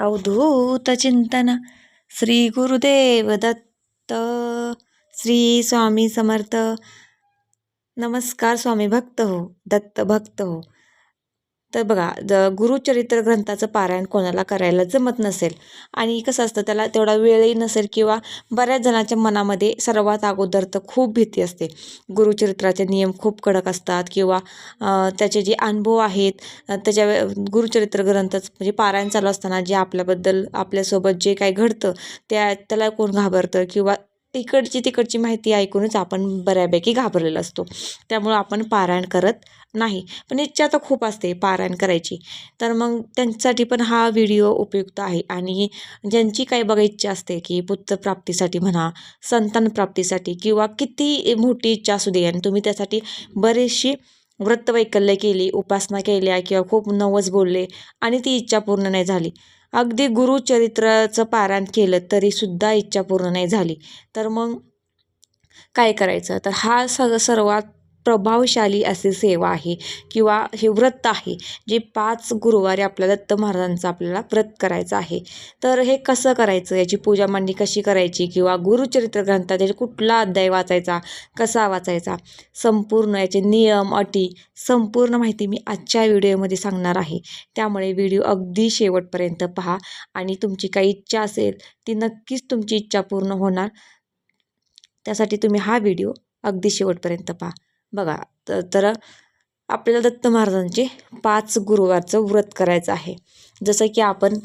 अवधूत चिंतन। श्री गुरुदेव दत्त। श्री स्वामी समर्थ। नमस्कार स्वामी भक्त हो दत्त भक्त हो। तर बघा ज गुरुचरित्र ग्रंथाचं पारायण कोणाला करायला जमत नसेल? आणि कसं असतं त्याला तेवढा वेळही नसेल किंवा बऱ्याच जणांच्या मनामध्ये सर्वात अगोदर तर खूप भीती असते. गुरुचरित्राचे नियम खूप कडक असतात किंवा त्याचे जे अनुभव आहेत त्याच्या गुरुचरित्र ग्रंथच म्हणजे पारायण चालू असताना जे आपल्याबद्दल आपल्यासोबत जे काही घडतं त्या त्याला कोण घाबरतं? किंवा इकडची तिकडची माहिती ऐकूनच आपण बऱ्यापैकी घाबरलेलो असतो. त्यामुळं आपण पारायण करत नाही. पण इच्छा तर खूप असते पारायण करायची. तर मग त्यांच्यासाठी पण हा व्हिडिओ उपयुक्त आहे. आणि ज्यांची काही बघा इच्छा असते की पुत्रप्राप्तीसाठी म्हणा संतान प्राप्तीसाठी किंवा किती मोठी इच्छा असू दे आणि तुम्ही त्यासाठी बरीचशी व्रतवैकल्य केली उपासना केल्या किंवा खूप नवस बोलले आणि ती इच्छा पूर्ण नाही झाली. अगदी गुरुचरित्राचं पारायण केलं तरीसुद्धा इच्छा पूर्ण नाही झाली. तर मग काय करायचं? तर हा सग सर्वात प्रभावशाली अशी सेवा आहे किंवा हे व्रत आहे जे पाच गुरुवारी आपल्या दत्त महाराजांचं आपल्याला व्रत करायचं आहे. तर हे कसं करायचं? याची पूजा मांडणी कशी करायची? किंवा गुरुचरित्र ग्रंथात याचे कुठला अध्याय वाचायचा? कसा वाचायचा? संपूर्ण याचे नियम अटी संपूर्ण माहिती मी आजच्या व्हिडिओमध्ये सांगणार आहे. त्यामुळे व्हिडिओ अगदी शेवटपर्यंत पहा आणि तुमची काही इच्छा असेल ती नक्कीच तुमची इच्छा पूर्ण होणार. त्यासाठी तुम्ही हा व्हिडिओ अगदी शेवटपर्यंत पहा. बघा तर आपल्याला दत्त महाराजांचे पाच गुरुवारचं व्रत करायचं आहे. जसं की आपण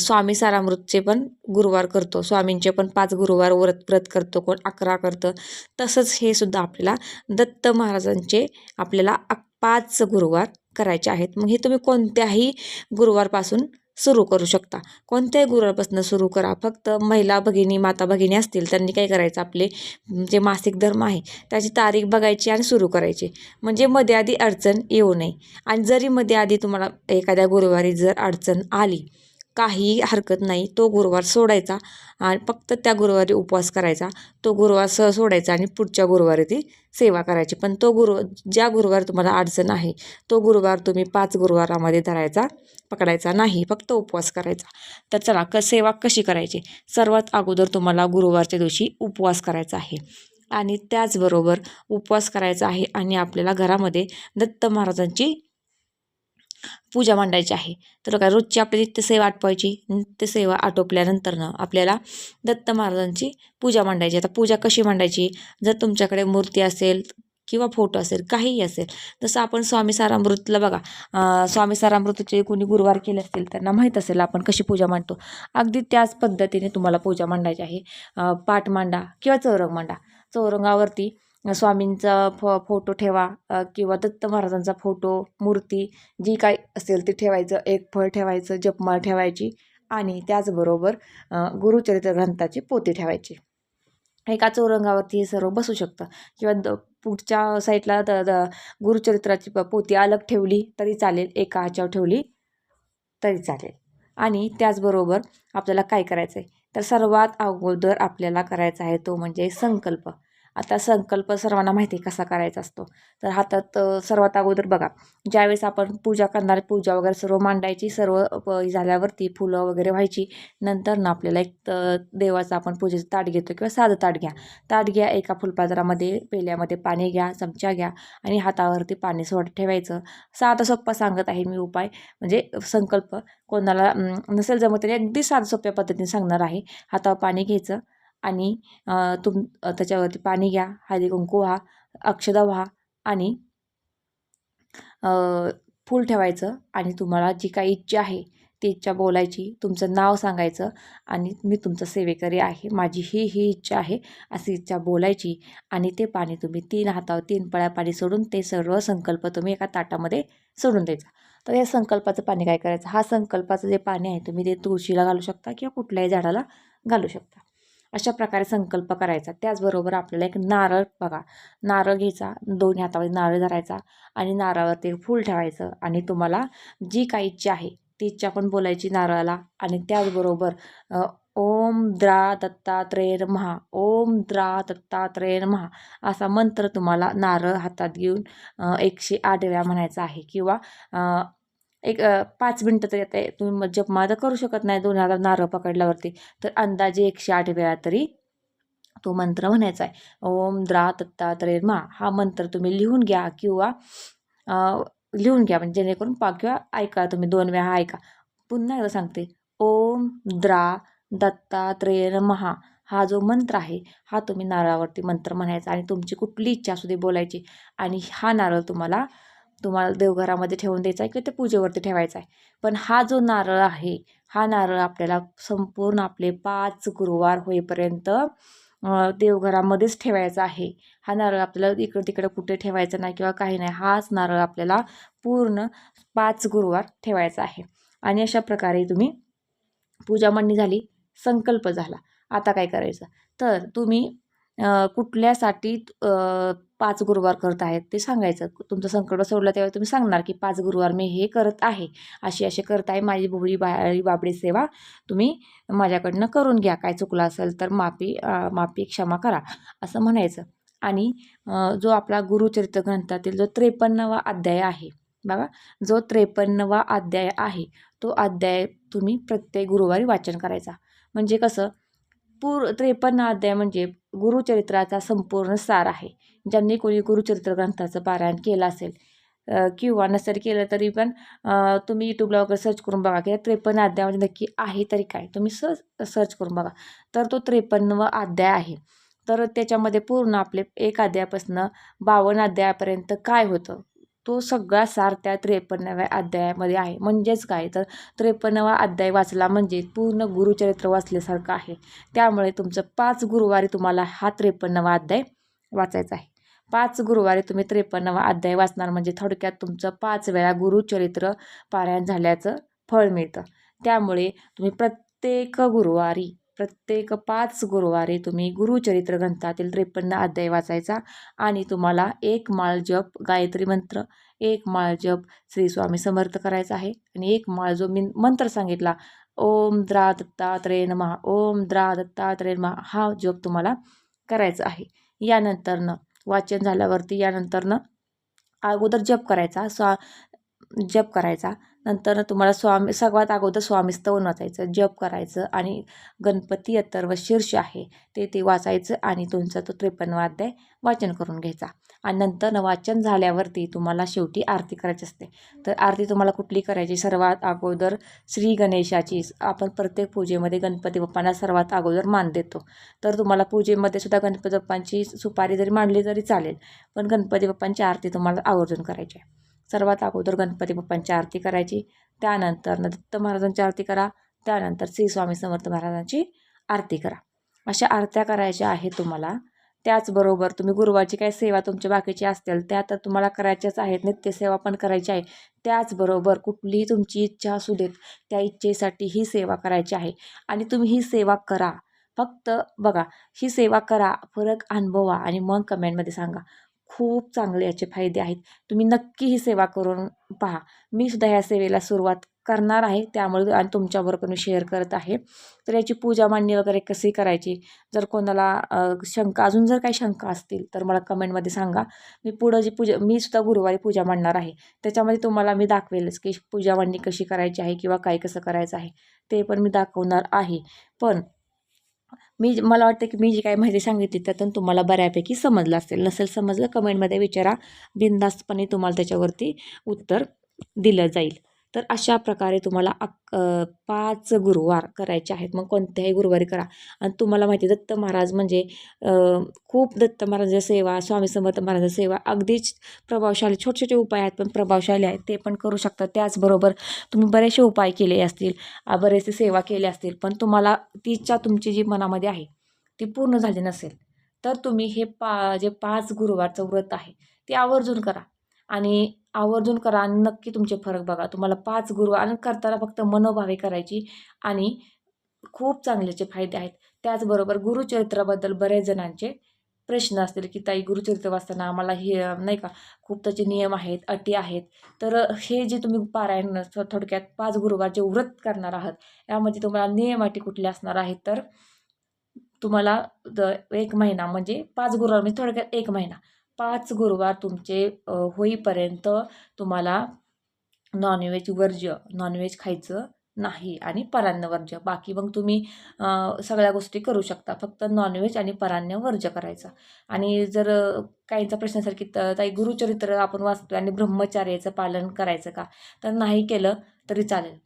स्वामी सारामृतचे पण गुरुवार करतो स्वामींचे पण पाच गुरुवार व्रत व्रत करतो कोण अकरा करतं तसंच हे सुद्धा आपल्याला दत्त महाराजांचे आपल्याला पाच गुरुवार करायचे आहेत. मग हे तुम्ही कोणत्याही गुरुवारपासून सुरू करू शकता. कोणत्याही गुरुवारपासून सुरू करा. फक्त महिला भगिनी माता भगिनी असतील त्यांनी काय करायचं? आपले जे मासिक धर्म आहे त्याची तारीख बघायची आणि सुरू करायची. म्हणजे मध्ये आधी अडचण येऊ नये. आणि जरी मध्ये आधी तुम्हाला एखाद्या गुरुवारी जर अडचण आली काही हरकत नाही. तो गुरुवार सोडायचा आणि फक्त त्या गुरुवारी उपवास करायचा. तो गुरुवार सह सोडायचा आणि पुढच्या गुरुवारी ती सेवा करायची. पण तो गुरु ज्या गुरुवार तुम्हाला अडचण आहे तो गुरुवार तुम्ही पाच गुरुवारामध्ये धरायचा पकडायचा नाही. फक्त उपवास करायचा. तर चला क सेवा कशी करायची? सर्वात अगोदर तुम्हाला गुरुवारच्या दिवशी उपवास करायचा आहे. आणि त्याचबरोबर उपवास करायचा आहे आणि आपल्याला घरामध्ये दत्त महाराजांची पूजा मांडायची आहे. तर काय रोजची आपली नित्यसेवा आटवायची नित्यसेवा आटोपल्यानंतरनं आपल्याला दत्त महाराजांची पूजा मांडायची. आता पूजा कशी मांडायची? जर तुमच्याकडे मूर्ती असेल किंवा फोटो असेल काहीही असेल जसं आपण स्वामी सारामृतला बघा स्वामी सारामृतचे कोणी गुरुवार केले असतील त्यांना माहीत असेल आपण कशी पूजा मांडतो. अगदी त्याच पद्धतीने तुम्हाला पूजा मांडायची आहे. पाठ मांडा किंवा चौरंग मांडा. चौरंगावरती स्वामींचा फो फोटो ठेवा किंवा दत्त महाराजांचा फोटो मूर्ती जी काय असेल ती ठेवायचं एक फळ ठेवायचं जपमाळ ठेवायची आणि त्याचबरोबर गुरुचरित्र ग्रंथाची पोती ठेवायची. एका चौरंगावरती हे सर्व बसू शकतं. किंवा द पुढच्या साईडला द द गुरुचरित्राची पोती अलग ठेवली तरी चालेल एका ह्याच्यावर ठेवली तरी चालेल. आणि त्याचबरोबर आपल्याला काय करायचं आहे तर सर्वात अगोदर आपल्याला करायचा आहे तो म्हणजे संकल्प. आता संकल्प सर्वांना माहिती कसा करायचा असतो. तर हातात सर्वात अगोदर बघा ज्यावेळेस आपण पूजा करणार पूजा वगैरे सर्व मांडायची सर्व झाल्यावरती फुलं वगैरे व्हायची नंतर ना आपल्याला एक देवाचं आपण पूजेचं ताट घेतो किंवा साधं ताट घ्या. ताट घ्या एका फुलपात्रामध्ये पेल्यामध्ये पाणी घ्या चमचा घ्या आणि हातावरती पाणी सोड ठेवायचं. साधा सोप्पा सांगत आहे मी उपाय म्हणजे संकल्प. कोणाला नसेल जमत तरी अगदी साधं सोप्या पद्धतीने सांगणार आहे. हातावर पाणी घ्यायचं. आणि तुम त्याच्यावरती पाणी घ्या हळदी कुंकू व्हा अक्षदा व्हा आणि फूल ठेवायचं आणि तुम्हाला जी काही इच्छा आहे ती इच्छा बोलायची तुमचं नाव सांगायचं आणि मी तुमचं सेवेकरी आहे. माझी ही ही इच्छा आहे अशी इच्छा बोलायची आणि ते पाणी तुम्ही तीन हातावर तीन पळ्या पाणी सोडून ते सर्व संकल्प तुम्ही एका ताटामध्ये सोडून द्यायचा. तर या संकल्पाचं पाणी काय करायचं? हा संकल्पाचं जे पाणी आहे तुम्ही ते तुळशीला घालू शकता किंवा कुठल्याही झाडाला घालू शकता. अशा प्रकारे संकल्प करायचा. त्याचबरोबर आपल्याला एक नारळ बघा. नारळ घ्यायचा दोन्ही हातामध्ये नारळ धरायचा आणि नारळावरती फूल ठेवायचं आणि तुम्हाला जी काही इच्छा आहे ती इच्छा पण बोलायची नारळाला आणि त्याचबरोबर ओम द्रा दत्तात्रेय महा ओम द्रा दत्तात्रेय महा असा मंत्र तुम्हाला नारळ हातात घेऊन एकशे आठ वेळा म्हणायचा आहे किंवा एक पाच मिनटं तरी आता तुम्ही जपमा तर करू शकत नाही दोन हजार नारळ पकडल्यावरती. तर अंदाजे एकशे आठ वेळा तरी तो मंत्र म्हणायचा आहे. ओम द्रा तत्ता मा हा मंत्र तुम्ही लिहून घ्या किंवा लिहून घ्या. म्हणजे जेणेकरून पा किंवा ऐका तुम्ही दोन वेळा हा ऐका. पुन्हा एकदा सांगते. ओम द्रा दत्तात्रेय महा हा जो मंत्र आहे हा तुम्ही नारळावरती मंत्र म्हणायचा आणि तुमची कुठली इच्छा असू दे बोलायची. आणि हा नारळ तुम्हाला तुम्हाला देवघरामध्ये ठेवून द्यायचा आहे किंवा ते पूजेवरती ठेवायचा आहे. पण हा जो नारळ आहे हा नारळ आपल्याला संपूर्ण आपले पाच गुरुवार होईपर्यंत देवघरामध्येच ठेवायचा आहे. हा नारळ आपल्याला इकडं तिकडं कुठे ठेवायचा नाही किंवा काही नाही हाच नारळ आपल्याला पूर्ण पाच गुरुवार ठेवायचा आहे. आणि अशा प्रकारे तुम्ही पूजा मांडणी झाली संकल्प झाला. आता काय करायचं? तर तुम्ही कुठल्यासाठी पाच गुरुवार करत आहेत ते सांगायचं. तुमचं संकल्प सोडलं तेव्हा तुम्ही सांगणार की पाच गुरुवार मी हे करत आहे. अशी अशी करत आहे माझी भोळी बाळी बाबडी सेवा तुम्ही माझ्याकडनं करून घ्या. काय चुकलं असेल तर माफी माफी क्षमा करा असं म्हणायचं. आणि जो आपला गुरुचरित्र ग्रंथातील जो त्रेपन्नवा अध्याय आहे बघा जो त्रेपन्नवा अध्याय आहे तो अध्याय तुम्ही प्रत्येक गुरुवारी वाचन करायचा. म्हणजे कसं? पूर त्रेपन्न अध्याय म्हणजे गुरुचरित्राचा संपूर्ण सार आहे. ज्यांनी कोणी गुरुचरित्र ग्रंथाचं पारायण केलं असेल किंवा नसेल केलं तरी पण तुम्ही यूट्यूबला वगैरे सर्च करून बघा की त्रेपन्न अध्यायामध्ये म्हणजे नक्की आहे तरी काय. तुम्ही सहज सर्च करून बघा. तर तो त्रेपन्नवा अध्याय आहे. तर त्याच्यामध्ये पूर्ण आपले एक अध्यायापासून बावन्न अध्यायापर्यंत काय होतं? तो सगळा सार त्या त्रेपन्नाव्या अध्यायामध्ये आहे. म्हणजेच काय? तर त्रेपन्नावा अध्याय वाचला म्हणजे पूर्ण गुरुचरित्र वाचल्यासारखं आहे. त्यामुळे तुमचं पाच गुरुवारी तुम्हाला हा त्रेपन्नवा अध्याय वाचायचा आहे. पाच गुरुवारी तुम्ही त्रेपन्नावा अध्याय वाचणार म्हणजे थोडक्यात तुमचं पाच वेळा गुरुचरित्र पारायण झाल्याचं फळ मिळतं. त्यामुळे तुम्ही प्रत्येक गुरुवारी प्रत्येक पाच गुरुवारी तुम्ही गुरुचरित्र ग्रंथातील त्रेपन्न अध्याय वाचायचा आणि तुम्हाला एक माळ जप गायत्री मंत्र एक माळ जप श्री स्वामी समर्थ करायचा आहे. आणि एक माळ जो मी मंत्र सांगितला ओम द्रा दत्तात्रय नमः ओम द्रा दत्तात्रय नमः हा जप तुम्हाला करायचा आहे. यानंतरनं वाचन झाल्यावरती यानंतरनं अगोदर जप करायचा स्वा जप करायचा. नंतर तुम्हाला स्वामी सर्वात अगोदर स्वामी स्तवन वाचायचं जप करायचं आणि गणपती अथर्व शीर्ष आहे ते ते वाचायचं आणि तुमचा तो त्रेपन्न अध्याय वाचन करून घ्यायचा. आणि नंतर वाचन झाल्यावरती तुम्हाला शेवटी आरती करायची असते. तर आरती तुम्हाला कुठली करायची? सर्वात अगोदर श्री गणेशाची. आपण प्रत्येक पूजेमध्ये गणपती बाप्पांना सर्वात अगोदर मान देतो. तर तुम्हाला पूजेमध्ये सुद्धा गणपती बाप्पांची सुपारी जरी मांडली तरी चालेल पण गणपती बाप्पांची आरती तुम्हाला आवर्जून करायची आहे. सर्वात अगोदर गणपती बाप्पांची आरती करायची. त्यानंतर दत्त महाराजांची आरती करा. त्यानंतर श्री स्वामी समर्थ महाराजांची आरती करा. अशा आरत्या करायच्या आहेत तुम्हाला. त्याचबरोबर तुम्ही गुरुवारची काही सेवा तुमच्या बाकीची असतील त्या तर तुम्हाला करायच्याच आहेत. नित्यसेवा पण करायची आहे. त्याचबरोबर कुठलीही तुमची इच्छा असू देत त्या इच्छेसाठी ही सेवा करायची आहे. आणि तुम्ही ही सेवा करा. फक्त बघा ही सेवा करा. फरक अनुभवा आणि मग कमेंटमध्ये सांगा. खूप चांगले याचे फायदे आहेत. तुम्ही नक्की ही सेवा करून पहा. मी सुद्धा ह्या सेवेला सुरुवात करणार आहे. त्यामुळे आणि तुमच्याबरोबर मी शेअर करत आहे. तर याची पूजा मांडणी वगैरे कशी करायची? जर कोणाला शंका अजून जर काही शंका असतील तर मला कमेंटमध्ये सांगा. मी पुढं जी पूजा मी सुद्धा गुरुवारी पूजा मांडणार आहे. त्याच्यामध्ये तुम्हाला मी दाखवेलच की पूजा मांडणी कशी करायची आहे किंवा काय कसं करायचं आहे. ते पण मी दाखवणार आहे. पण मी मला वाटतं की मी जी काही माहिती सांगितली त्यातून तुम्हाला बऱ्यापैकी समजलं असेल. नसेल समजलं कमेंटमध्ये विचारा. बिनधास्तपणे तुम्हाला त्याच्यावरती उत्तर दिलं जाईल. तर अशा प्रकारे तुम्हाला अक पाच गुरुवार करायचे आहेत. मग कोणत्याही गुरुवारी करा. आणि तुम्हाला माहिती दत्त महाराज म्हणजे खूप दत्त महाराजांच्या सेवा स्वामी समर्थ महाराजांच्या सेवा अगदीच प्रभावशाली. छोटे छोटे उपाय आहेत पण प्रभावशाली आहेत. ते पण करू शकता. त्याचबरोबर तुम्ही बरेचसे उपाय केले असतील. बरेचसे सेवा केले असतील. पण तुम्हाला ती इच्छा तुमची जी मनामध्ये आहे ती पूर्ण झाली नसेल तर तुम्ही हे पा जे पाच गुरुवारचं व्रत आहे ते आवर्जून करा. आणि आवर्जून करा आणि नक्की तुमचे फरक बघा. तुम्हाला पाच गुरु आणि करताना फक्त मनोभावे करायची आणि खूप चांगल्याचे फायदे आहेत. त्याचबरोबर गुरुचरित्राबद्दल बरेच जणांचे प्रश्न असतील की ताई गुरुचरित्र वाचताना आम्हाला हे नाही का खूप त्याचे नियम आहेत अटी आहेत. तर हे जे तुम्ही पारायण थोडक्यात पाच गुरुवार जे व्रत करणार आहात यामध्ये तुम्हाला नियम अटी कुठले असणार आहेत तर तुम्हाला एक महिना म्हणजे पाच गुरुवार म्हणजे थोडक्यात एक महिना. पाच गुरुवार तुमचे होईपर्यंत तुम्हाला नॉनव्हेज वर्ज्य नॉनव्हेज खायचं नाही आणि परान्न वर्ज्य. बाकी मग तुम्ही सगळ्या गोष्टी करू शकता. फक्त नॉनव्हेज आणि परान्न वर्ज्य करायचं. आणि जर काहींचा प्रश्न असेल की ताई गुरुचरित्र आपण वाचतो आणि ब्रह्मचार्याचं पालन करायचं का? तर नाही केलं तरी चालेल.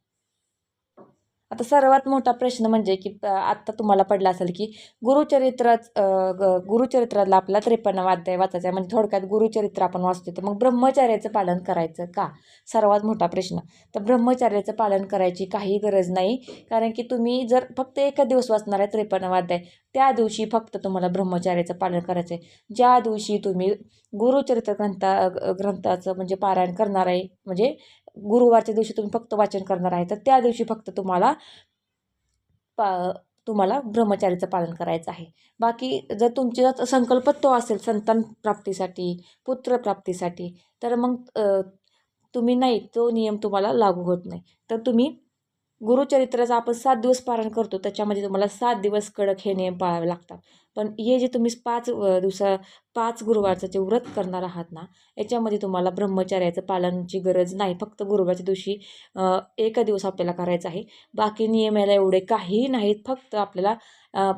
आता सर्वात मोठा प्रश्न म्हणजे की आत्ता तुम्हाला पडला असेल की गुरुचरित्रात गुरुचरित्राला गुरुचरित्रातला आपला त्रेपन्नावा अध्याय वाचायचा आहे. म्हणजे थोडक्यात गुरुचरित्र आपण वाचतो तर मग ब्रह्मचार्याचं पालन करायचं का? सर्वात मोठा प्रश्न. तर ब्रह्मचार्याचं पालन करायची काही गरज नाही. कारण की तुम्ही जर फक्त एका दिवस वाचणार आहे त्रेपन्नावा अध्याय त्या दिवशी फक्त तुम्हाला ब्रह्मचार्याचं पालन करायचं आहे. ज्या दिवशी तुम्ही गुरुचरित्र ग्रंथा ग्रंथाचं म्हणजे पारायण करणार आहे म्हणजे गुरुवारच्या दिवशी तुम्ही फक्त वाचन करणार आहे तर त्या दिवशी फक्त तुम्हाला पा तुम्हाला ब्रह्मचारीचं पालन करायचं आहे. बाकी जर तुमचा तो असेल संतान प्राप्तीसाठी पुत्र प्राप्तीसाठी तर मग तुम्ही नाही तो नियम तुम्हाला लागू होत नाही. तर तुम्ही गुरुचरित्राचं आपण सात दिवस पारण करतो त्याच्यामध्ये तुम्हाला सात दिवस कडक हे नियम पाळावे लागतात. पण हे जे तुम्ही पाच दिवसा पाच गुरुवारचं जे व्रत करणार आहात ना याच्यामध्ये तुम्हाला ब्रह्मचर्याचं पालनची गरज नाही. फक्त गुरुवारच्या दिवशी एका दिवस आपल्याला करायचं आहे. बाकी नियम याला एवढे काहीही नाहीत. फक्त आपल्याला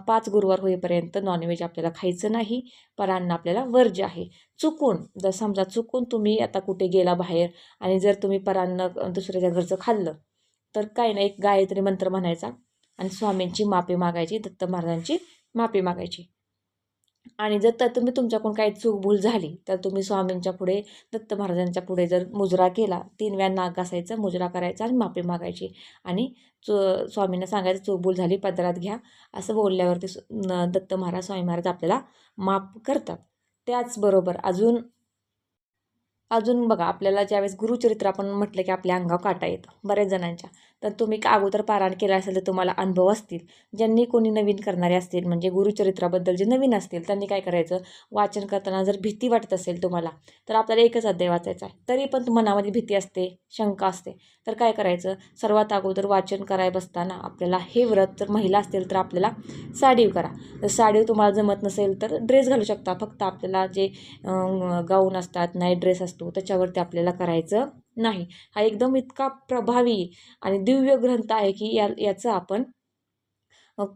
पाच गुरुवार होईपर्यंत नॉनव्हेज आपल्याला खायचं नाही. परांना आपल्याला वर्ज्य आहे. चुकून जर समजा चुकून तुम्ही आता कुठे गेला बाहेर आणि जर तुम्ही परान्न दुसऱ्याच्या घरचं खाल्लं तर काय नाही एक गायत्री मंत्र म्हणायचा आणि स्वामींची माफी मागायची दत्त महाराजांची माफी मागायची. आणि जर तर तुम्ही तुमच्याकडून काही चूक भूल झाली तर तुम्ही स्वामींच्या पुढे दत्त महाराजांच्या पुढे जर मुजरा केला तीन वेळा नाग घासायचा मुजरा करायचा आणि माफी मागायची. आणि चु स्वामींना सांगायचं चूक भूल झाली पदरात घ्या असं बोलल्यावरती सु- न- दत्त महाराज स्वामी महाराज आपल्याला माफ करतात. त्याचबरोबर अजून अजून बघा आपल्याला ज्यावेळेस गुरुचरित्र आपण म्हटलं की आपल्या अंगावर काटा येतं बऱ्याच जणांच्या. तर तुम्ही का अगोदर पारायण केलं असेल तर तुम्हाला अनुभव असतील. ज्यांनी कोणी नवीन करणारे असतील म्हणजे गुरुचरित्राबद्दल जे नवीन असतील त्यांनी काय करायचं? वाचन करताना जर भीती वाटत असेल तुम्हाला तर आपल्याला एकच अध्याय वाचायचा आहे. तरी पण मनामध्ये भीती असते शंका असते. तर काय करायचं? सर्वात अगोदर वाचन कराय बसताना आपल्याला हे व्रत जर महिला असतील तर आपल्याला साडीव करा. जर साडीव तुम्हाला जमत नसेल तर ड्रेस घालू शकता. फक्त आपल्याला जे गाऊन असतात नाईट ड्रेस असतो त्याच्यावरती आपल्याला करायचं नाही. हा एकदम इतका प्रभावी आणि दिव्य ग्रंथ आहे की या याचं आपण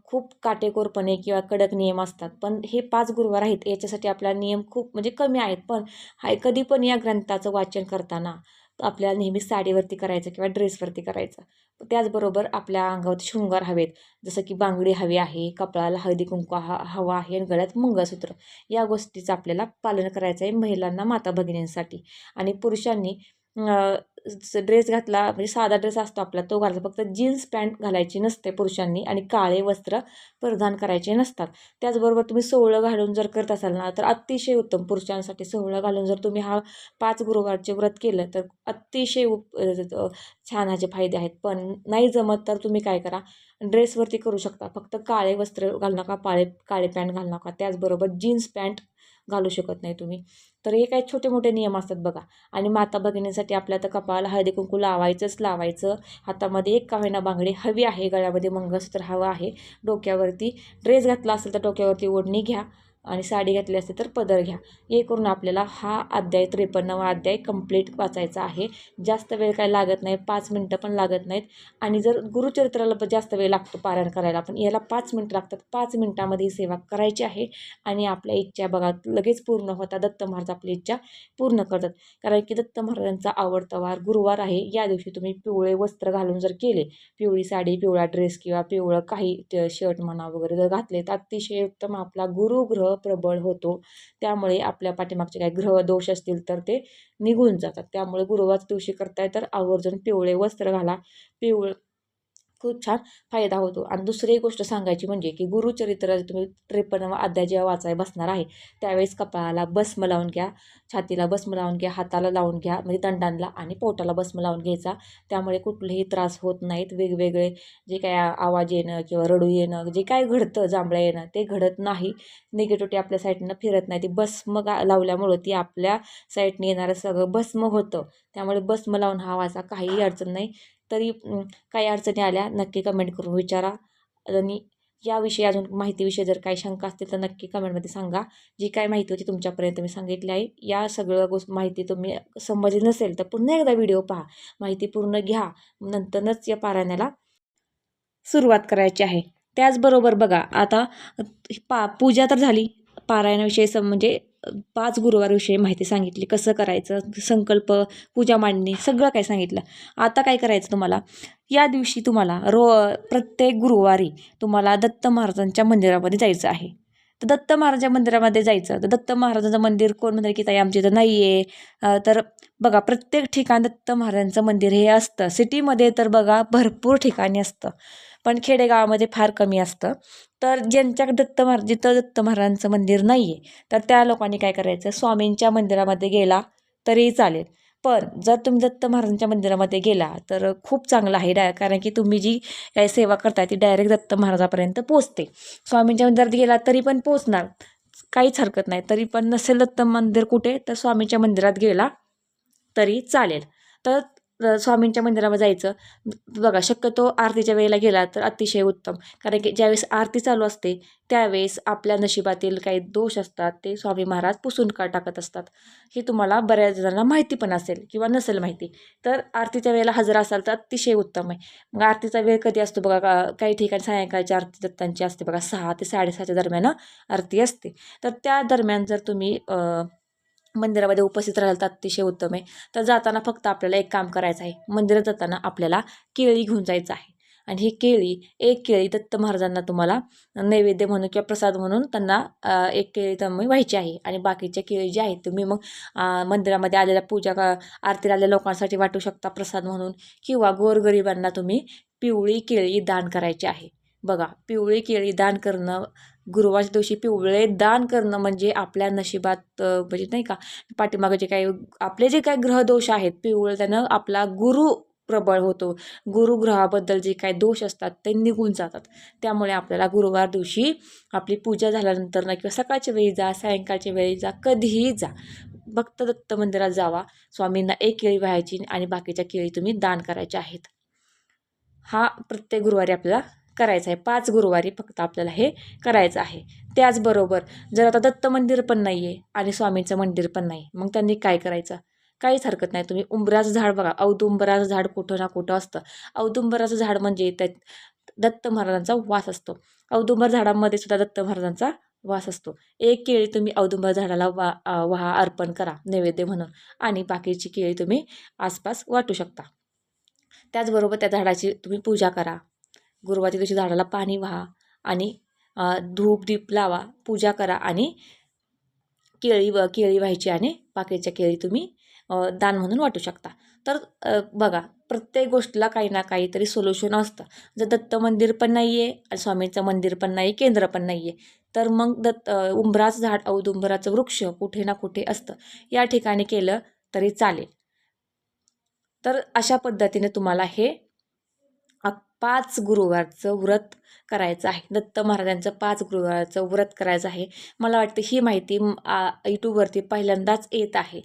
खूप काटेकोरपणे किंवा कडक नियम असतात. पण हे पाच गुरुवार आहेत. याच्यासाठी आपला नियम खूप म्हणजे कमी आहेत. पण हा कधी पण या ग्रंथाचं वाचन करताना आपल्याला नेहमी साडीवरती करायचं किंवा ड्रेसवरती करायचं. त्याचबरोबर आपल्या अंगावरती शृंगार हवेत. जसं की बांगडी हवी आहे कपाळाला हळदी कुंकू हा हवा आहे आणि गळ्यात मंगळसूत्र. या गोष्टीचं आपल्याला पालन करायचं आहे महिलांना माता भगिनींसाठी आणि पुरुषांनी ड्रेस घातला म्हणजे साधा ड्रेस असतो आपला तो घालायचा फक्त जीन्स पॅन्ट घालायची नसते पुरुषांनी आणि काळे वस्त्र परिधान करायचे नसतात. त्याचबरोबर तुम्ही सोहळं घालून जर करत असाल ना तर अतिशय उत्तम पुरुषांसाठी सोहळं घालून जर तुम्ही हा पाच गुरुवारचे व्रत केलं तर अतिशय उप छान ह्याचे फायदे आहेत. पण नाही जमत तर तुम्ही काय करा ड्रेसवरती करू शकता. फक्त काळे वस्त्र घालू नका पाळे काळे पॅन्ट घालू नका. त्याचबरोबर जीन्स पॅन्ट घालू शकत नाही तुम्ही. तर हे काय छोटे मोठे नियम असतात बघा. आणि माता भगिनीसाठी आपल्या तर कपाळाला हळदी कुंकू लावायचंच लावायचं. हातामध्ये एक का होईना बांगडी हवी आहे गळ्यामध्ये मंगळसूत्र हवं आहे. डोक्यावरती ड्रेस घातला असेल तर डोक्यावरती ओढणी घ्या. आणि साडी घातली असते तर पदर घ्या. हे करून आपल्याला हा अध्याय त्रेपन्नवा अध्याय कंप्लीट वाचायचा आहे. जास्त वेळ काय लागत नाही पाच मिनटं पण लागत नाहीत. आणि जर गुरुचरित्राला पण जास्त वेळ लागतो पारायण करायला पण याला पाच मिनटं लागतात. पाच मिनटामध्ये ही सेवा करायची आहे आणि आपल्या इच्छा बघा लगेच पूर्ण होता दत्त महाराज आपली इच्छा पूर्ण करतात. कारण की दत्त महाराजांचा आवडता वार गुरुवार आहे. या दिवशी तुम्ही पिवळे वस्त्र घालून जर केले पिवळी साडी पिवळा ड्रेस किंवा पिवळं काही शर्ट म्हणा वगैरे जर घातले तर अतिशय उत्तम आपला गुरुग्रह प्रबळ होतो. त्यामुळे आपल्या पाठीमागचे काही ग्रह दोष असतील तर ते निघून जातात. त्यामुळे गुरुवाच दिवशी करताय तर आवर्जून पिवळे वस्त्र घाला. पिवळ खूप छान फायदा होतो. आणि दुसरी गोष्ट सांगायची म्हणजे की गुरुचरित्र तुम्ही त्रेपन्न अध्याय जेव्हा वाचाय बसणार आहे त्यावेळेस कपाळाला भस्म लावून घ्या छातीला भस्म लावून घ्या हाताला लावून घ्या म्हणजे दंडांना आणि पोटाला भस्म लावून घ्यायचा. त्यामुळे कुठलेही त्रास होत नाहीत. वेगवेगळे जे काय आवाज येणं किंवा रडू येणं जे काय घडतं जांभळ्या येणं ते घडत नाही. निगेटिव्हिटी आपल्या साईडनं फिरत नाही. ती भस्म गा लावल्यामुळं ती आपल्या साईडने येणारं सगळं भस्म होतं. त्यामुळे भस्म लावून हा वाचा काहीही अडचण नाही. तरी काही अडचणी आल्या नक्की कमेंट करून विचारा. आणि याविषयी अजून माहितीविषयी जर काही शंका असतील तर नक्की कमेंटमध्ये सांगा. जी काय माहिती होती तुमच्यापर्यंत मी सांगितली आहे. या सगळ्या गोष्ट माहिती तुम्ही समजली नसेल तर पुन्हा एकदा व्हिडिओ पहा. माहिती पूर्ण घ्या. नंतरच या पारायणाला सुरुवात करायची आहे. त्याचबरोबर बघा आता पा पूजा तर झाली. पारायणाविषयी सम म्हणजे पाच गुरुवारविषयी माहिती सांगितली कसं करायचं संकल्प पूजा मांडणी सगळं काय सांगितलं. आता काय करायचं तुम्हाला? या दिवशी तुम्हाला रो प्रत्येक गुरुवारी तुम्हाला दत्त महाराजांच्या मंदिरामध्ये जायचं आहे. तर दत्त महाराजांच्या मंदिरामध्ये जायचं. तर दत्त महाराजांचं मंदिर कोण? म्हणतात की ताई आमच्या इथं नाही आहे तर बघा प्रत्येक ठिकाण दत्त महाराजांचं मंदिर हे असतं. सिटीमध्ये तर बघा भरपूर ठिकाणी असतं. पण खेडेगावामध्ये फार कमी असतं. तर ज्यांच्याकडे दत्त महाराज जिथं दत्त महाराजांचं मंदिर नाही आहे तर त्या लोकांनी काय करायचं? स्वामींच्या मंदिरामध्ये गेला तरी चालेल. पण जर तुम्ही दत्त महाराजांच्या मंदिरामध्ये गेला तर खूप चांगलं आहे. डाय कारण की तुम्ही जी काही सेवा करताय ती डायरेक्ट दत्त महाराजापर्यंत पोचते स्वामींच्या मंदिरात गेला तरी पण पोचणार काहीच हरकत नाही. तरी पण नसेल दत्त मंदिर कुठे तर स्वामींच्या मंदिरात गेला तरी चालेल. तर स्वामींच्या मंदिरामध्ये जायचं. बघा शक्यतो आरतीच्या वेळेला गेला तर अतिशय उत्तम. कारण की ज्यावेळेस आरती चालू असते त्यावेळेस आपल्या नशिबातील काही दोष असतात ते स्वामी महाराज पुसून का टाकत असतात? हे तुम्हाला बऱ्याच जणांना माहिती पण असेल किंवा नसेल माहिती. तर आरतीच्या वेळेला हजर असाल तर अतिशय उत्तम आहे. मग आरतीचा वेळ कधी असतो बघा काही ठिकाणी सायंकाळची आरती दत्तांची असते बघा सहा ते साडेसहाच्या दरम्यान आरती असते. तर त्या दरम्यान जर तुम्ही मंदिरामध्ये उपस्थित राहिलं तर अतिशय उत्तम आहे. तर जाताना फक्त आपल्याला एक काम करायचं आहे. मंदिरात जाताना आपल्याला केळी घेऊन जायचं आहे. आणि ही केळी एक केळी दत्त महाराजांना तुम्हाला नैवेद्य म्हणून किंवा प्रसाद म्हणून त्यांना एक केळी तुम्ही व्हायची आहे. आणि बाकीच्या केळी जे आहेत तुम्ही मग मंदिरामध्ये आलेल्या पूजा आरतीला आलेल्या लोकांसाठी वाटू शकता प्रसाद म्हणून. किंवा गोरगरिबांना तुम्ही पिवळी केळी दान करायची आहे. बघा पिवळी केळी दान करणं गुरुवारच्या दिवशी पिवळे दान करणं म्हणजे आपल्या नशिबात म्हणजे नाही का पाठीमागं जे काही आपले जे काही ग्रहदोष आहेत पिवळे त्यानं आपला गुरु प्रबळ होतो. गुरुग्रहाबद्दल जे काही दोष असतात ते निघून जातात. त्यामुळे आपल्याला गुरुवार दिवशी आपली पूजा झाल्यानंतर ना किंवा सकाळच्या वेळी जा सायंकाळच्या वेळी जा कधीही जा. भक्त दत्त मंदिरात जावा. स्वामींना एक केळी व्हायची आणि बाकीच्या केळी तुम्ही दान करायच्या आहेत. हा प्रत्येक गुरुवारी आपल्याला करायचं आहे. पाच गुरुवारी फक्त आपल्याला हे करायचं आहे. त्याचबरोबर जर आता दत्त मंदिर पण नाही आहे आणि स्वामींचं मंदिर पण नाही मग त्यांनी काय करायचं? काहीच हरकत नाही. तुम्ही उंबराचं झाड बघा. औदुंबराचं झाड कुठं ना कुठं असतं. औदुंबराचं झाड म्हणजे त्या दत्त महाराजांचा वास असतो. औदुंबर झाडांमध्ये सुद्धा दत्त महाराजांचा वास असतो. एक केळी तुम्ही औदुंबर झाडाला वा वहा अर्पण करा नैवेद्य म्हणून. आणि बाकीची केळी तुम्ही आसपास वाटू शकता. त्याचबरोबर त्या झाडाची तुम्ही पूजा करा. गुरुवारच्या दिवशी झाडाला पाणी व्हा आणि धूप दीप लावा पूजा करा आणि केळी व केळी व्हायची आणि बाकीच्या केळी तुम्ही दान म्हणून वाटू शकता. तर बघा प्रत्येक गोष्टीला काही ना काहीतरी सोल्युशन असतं. जर दत्त मंदिर पण नाही आहे आणि स्वामींचं मंदिर पण नाही केंद्र पण नाही आहे तर मग दत्त उंबराचं झाड औदुंबराचं वृक्ष कुठे ना कुठे असतं. या ठिकाणी केलं तरी चालेल. तर अशा पद्धतीने तुम्हाला हे पाच गुरुवारचं व्रत करायचं आहे. दत्त महाराजांचं पाच गुरुवारचं व्रत करायचं आहे. मला वाटतं ही माहिती यूट्यूबवरती पहिल्यांदाच येत आहे.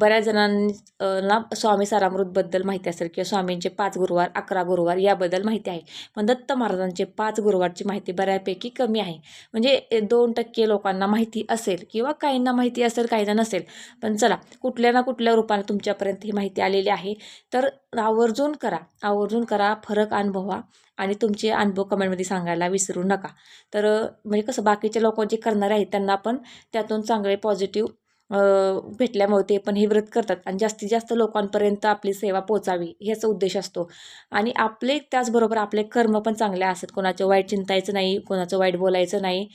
बऱ्याच जणांना स्वामी सारामृतबद्दल माहिती असेल किंवा स्वामींचे पाच गुरुवार अकरा गुरुवार याबद्दल माहिती आहे. पण दत्त महाराजांचे पाच गुरुवारची माहिती बऱ्यापैकी कमी आहे. म्हणजे दोन टक्के लोकांना माहिती असेल किंवा काहींना माहिती असेल काहींना नसेल. पण चला कुठल्या ना कुठल्या रूपाने तुमच्यापर्यंत ही माहिती आलेली आहे. तर आवर्जून करा. आवर्जून करा फरक अनुभवा. आणि तुमचे अनुभव कमेंटमध्ये सांगायला विसरू नका. तर म्हणजे कसं बाकीचे लोक जे करणारे आहेत त्यांना पण त्यातून चांगले पॉझिटिव्ह भेटल्यामुळे ते पण हे व्रत करतात. आणि जास्तीत जास्त लोकांपर्यंत आपली सेवा पोचावी ह्याचा उद्देश असतो. आणि आपले त्याचबरोबर आपले कर्म पण चांगले असतात. कोणाचं वाईट चिंतायचं नाही कोणाचं वाईट बोलायचं नाही.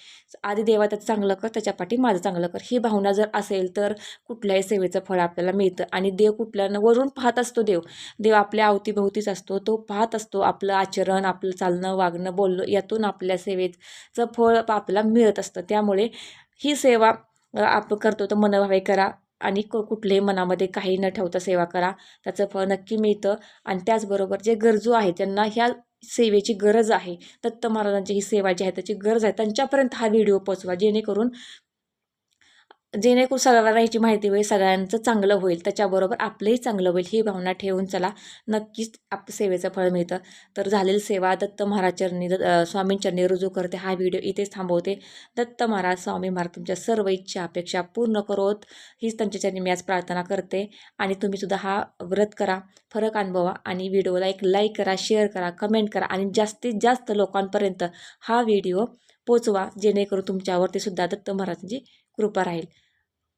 आधी देवा त्याचं चांगलं कर त्याच्यापाठी माझं चांगलं कर. ही भावना जर असेल तर कुठल्याही सेवेचं फळ आपल्याला मिळतं. आणि देव कुठल्यानं वरून पाहत असतो देव. देव आपल्या अवतीभोवतीच असतो. तो पाहत असतो आपलं आचरण आपलं चालणं वागणं बोलणं यातून आपल्या सेवेचं फळ आपल्याला मिळत असतं. त्यामुळे ही सेवा आपण करतो तर मनभावे करा आणि क कुठल्याही मनामध्ये काही न ठेवता सेवा करा. त्याचं फळ नक्की मिळतं. आणि त्याचबरोबर जे गरजू आहे त्यांना ह्या सेवेची गरज आहे. दत्त महाराजांची ही सेवा जी आहे त्याची गरज आहे. त्यांच्यापर्यंत हा व्हिडिओ पोचवा जेणेकरून जेणेकरून सगळ्यांना ह्याची माहिती होईल सगळ्यांचं चांगलं होईल त्याच्याबरोबर आपलंही चांगलं होईल ही भावना ठेवून चला नक्कीच आप सेवेचं फळ मिळतं. तर झालेली सेवा दत्त महाराज चरणी स्वामींचरणी रुजू करते हा व्हिडिओ इथेच थांबवते. दत्त महाराज स्वामी महाराज तुमच्या सर्व इच्छा अपेक्षा पूर्ण करोत हीच त्यांच्याचरणी मी आज प्रार्थना करते. आणि तुम्ही सुद्धा हा व्रत करा फरक अनुभवा आणि व्हिडिओला एक लाईक करा शेअर करा कमेंट करा आणि जास्तीत जास्त लोकांपर्यंत हा व्हिडिओ पोचवा जेणेकरून तुमच्यावरती सुद्धा दत्त महाराजांची कृपा राहील.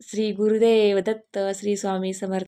श्री गुरुदेव दत्त श्री स्वामी समर्थ